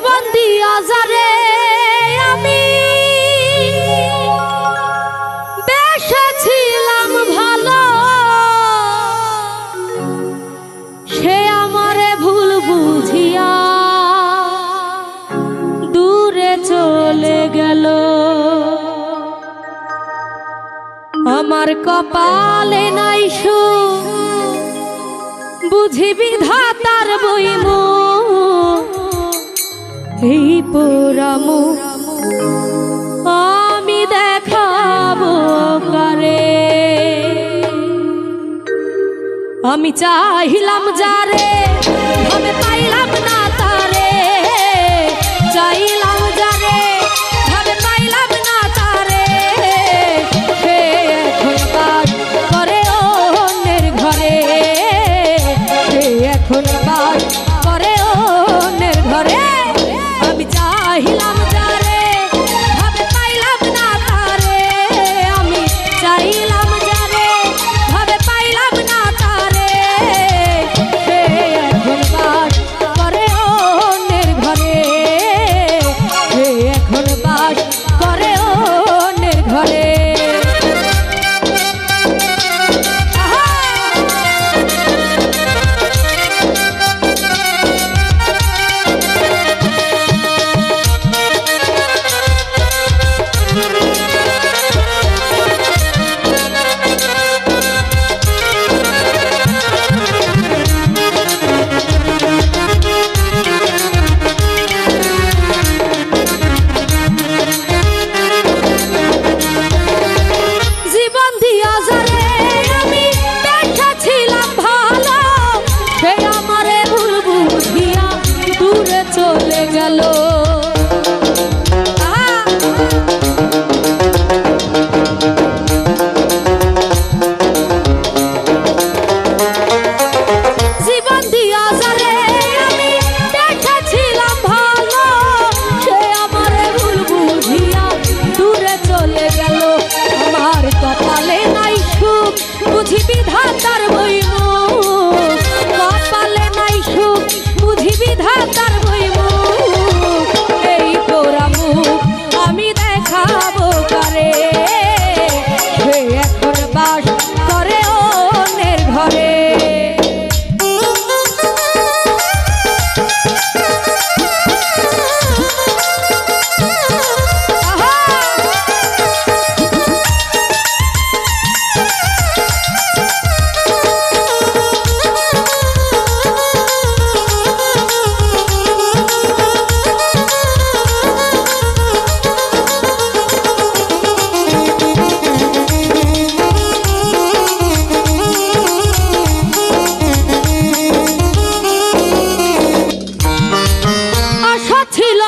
জীবন দিয়া যারে আমি। বেসেছিলাম ভালো। সে আমারে ভুল বুঝিয়া দূরে চলে গেল। আমার কপালে নাই সু বুঝিবি ধাতার বইমু এই পোরাম আমি দেখাবো করে আমি চাইলাম যারে আমি পাইলাম না তারে। চাইলাম যারে আমি পাইলাম না তারে। এখন কাজ করে অন্যের ঘরে। এখন কাজ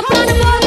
Come on, come on.